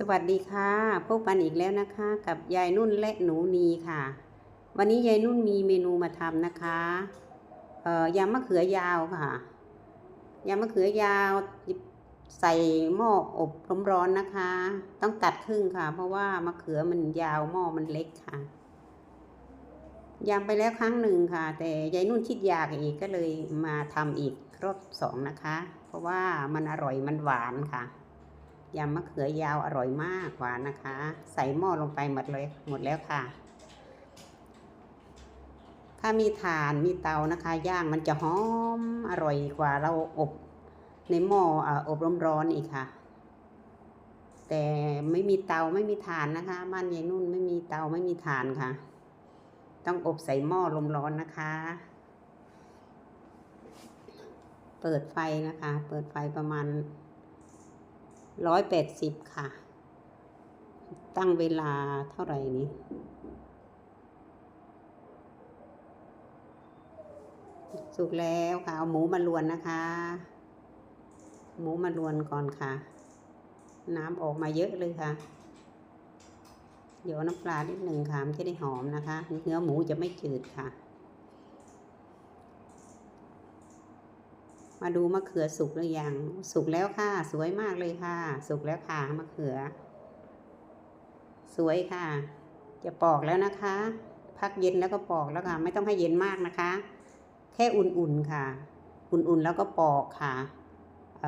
สวัสดีค่ะพบกันอีกแล้วนะคะ กับยายนุ่นและหนูนีค่ะ วันนี้ยายนุ่นมีเมนูมาทำนะคะเอ่อยำมะเขือยาวค่ะยำมะเขือยาวใส่หม้ออบร้อนๆนะคะ ต้องตัดครึ่งค่ะ เพราะว่ามะเขือมันยาวหม้อมันเล็กค่ะยำไปแล้วครั้งหนึ่งค่ะ แต่ยายนุ่นคิดอยากอีกก็เลยมาทำอีกรอบสองนะคะ เพราะว่ามันอร่อยมันหวานค่ะ ยำมะเขือยาวอร่อยมากหวานนะคะ ใส่หม้อลงไปหมดเลยหมดแล้วค่ะ ถ้ามีถ่านมีเตานะคะ ย่างมันจะหอมอร่อยกว่าเราอบในหม้ออ่าอบร้อนๆอีกค่ะ แต่ไม่มีเตาไม่มีถ่านนะคะบ้านยายนุ่นไม่มีเตาไม่มีถ่านค่ะ ต้องอบใส่หม้อลมร้อนนะคะ เปิดไฟนะคะ เปิดไฟประมาณ ร้อยแปดสิบค่ะ ตั้งเวลาเท่าไหร่นี้ สุกแล้วค่ะ เอาหมูมาลวนนะคะ หมูมาลวนก่อนค่ะ น้ำออกมาเยอะเลยค่ะเดี๋ยวน้ำปลานิดหนึ่งค่ะมันจะได้หอมนะคะ เนื้อหมูจะไม่จืดค่ะ มาดูมะเขือสุกหรือยัง สุกแล้วค่ะ สวยมากเลยค่ะ สุกแล้วค่ะมะเขือ สวยค่ะ จะปอกแล้วนะคะ พักเย็นแล้วก็ปอกแล้วค่ะ ไม่ต้องให้เย็นมากนะคะ แค่อุ่นๆค่ะ อุ่นๆแล้วก็ปอกค่ะเ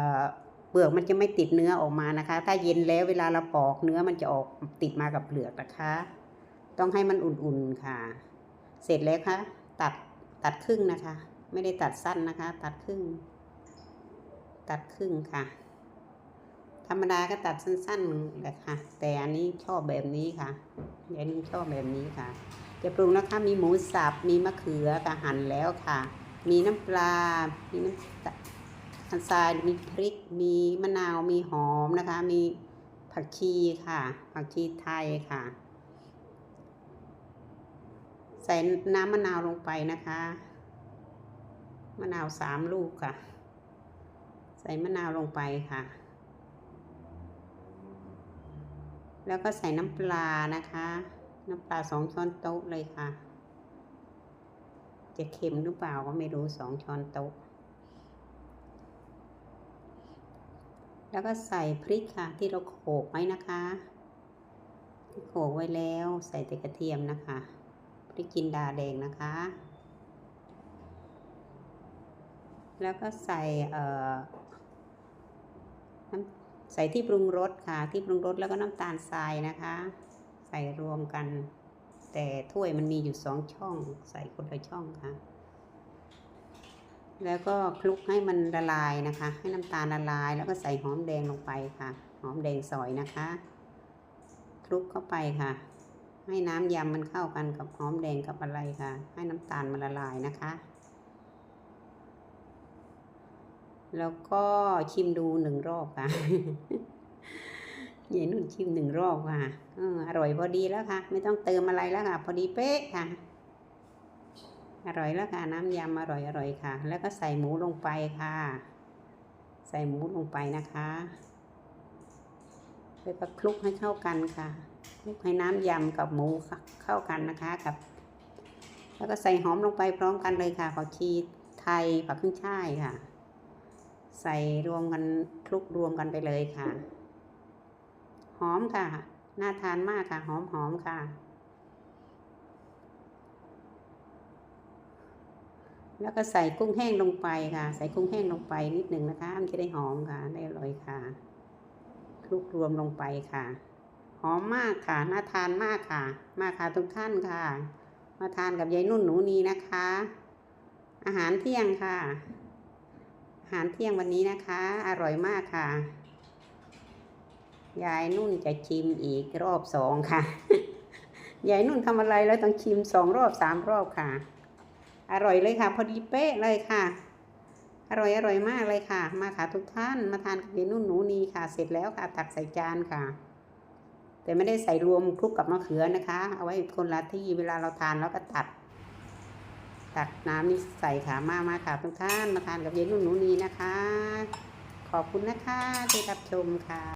เปลือกมันจะไม่ติดเนื้อออกมานะคะ ถ้าเย็นแล้วเวลาเราปอกเนื้อมันจะออกติดมากับเปลือกนะคะ ต้องให้มันอุ่นๆค่ะ เสร็จแล้วค่ะตัดตัดครึ่งนะคะ ไม่ได้ตัดสั้นนะคะ ตัดครึ่ง ตัดครึ่งค่ะ ธรรมดาก็ตัดสั้นๆแหละค่ะ แต่อันนี้ชอบแบบนี้ค่ะยายนุ่นชอบแบบนี้ค่ะ จะปรุงนะคะมีหมูสับ มีมะเขือกะหั่นแล้วค่ะ มีน้ำปลา มีน้ำตาลทราย มีพริก มีมะนาว มีหอมนะคะ มีผักชีค่ะ ผักชีไทยค่ะ ใส่น้ำมะนาวลงไปนะคะ มะนาวสามลูกค่ะ ส่มะนาวลงไปค่ะ แล้วก็ใส่น้ำปลานะคะ น้ำปลาสองช้อนโต๊ะเลยค่ะ จะเค็มหรือเปล่าก็ไม่รู้สองช้อนโต๊ะ แล้วก็ใส่พริกค่ะที่เราโขลกไว้นะคะที่โขลกไว้แล้วใส่แต่กระเทียมนะคะ พริกจินดาแดงนะคะแล้วก็ใส่เอ่อ ใส่ที่ปรุงรสค่ะ ที่ปรุงรสแล้วก็น้ำตาลทรายนะคะ ใส่รวมกัน แต่ถ้วยมันมีอยู่สองช่อง ใส่คนละช่องค่ะ แล้วก็คลุกให้มันละลายนะคะ ให้น้ำตาลละลายแล้วก็ใส่หอมแดงลงไปค่ะ หอมแดงซอยนะคะ คลุกเข้าไปค่ะ ให้น้ำยำมันเข้ากันกับหอมแดงกับอะไรค่ะ ให้น้ำตาลมันละลายนะคะ แล้วก็ชิมดูหนึ่งรอบค่ะยายนุ่นชิมหนึ่งรอบค่ะเอออร่อยพอดีแล้วค่ะ ไม่ต้องเติมอะไรแล้วค่ะ พอดีเป๊ะค่ะ อร่อยแล้วค่ะ น้ำยำอร่อยอร่อยค่ะ แล้วก็ใส่หมูลงไปค่ะ ใส่หมูลงไปนะคะแล้วก็คลุกให้เข้ากันค่ะคลุกให้น้ำยำกับหมูเข้ากันนะคะกับ แล้วก็ใส่หอมลงไปพร้อมกันเลยค่ะผักชีไทยผักขึ้นช่ายค่ะ ใส่รวมกันคลุกรวมกันไปเลยค่ะ หอมค่ะ น่าทานมากค่ะ หอมหอมค่ะ แล้วก็ใส่กุ้งแห้งลงไปค่ะ ใส่กุ้งแห้งลงไปนิดหนึ่งนะคะ มันจะได้หอมค่ะ ได้อร่อยค่ะ คลุกรวมลงไปค่ะ หอมมากค่ะ น่าทานมากค่ะ มากค่ะทุกท่านค่ะ มาทานกับยายนุ่นหนูนีนะคะ อาหารเที่ยงค่ะ หารเที่ยงวันนี้นะคะ อร่อยมากค่ะ ยายนุ่นจะชิมอีกรอบสองค่ะ ยายนุ่นทำอะไรแล้วต้องชิมสองรอบสามรอบค่ะ อร่อยเลยค่ะ พอดีเป๊ะเลยค่ะ อร่อยอร่อยมากเลยค่ะ มาค่ะทุกท่านมาทานกับยายนุ่นหนูนีค่ะ เสร็จแล้วค่ะ ตักใส่จานค่ะ แต่ไม่ได้ใส่รวมคลุกกับมะเขือนะคะ เอาไว้คนละที่เวลาเราทานแล้วก็ตัด ตักน้ำนี่ใส่ขามามาค่ะทุกท่านมาทานกับเย็นนุ่นหนูนีนะคะ ขอบคุณนะคะที่รับชมค่ะ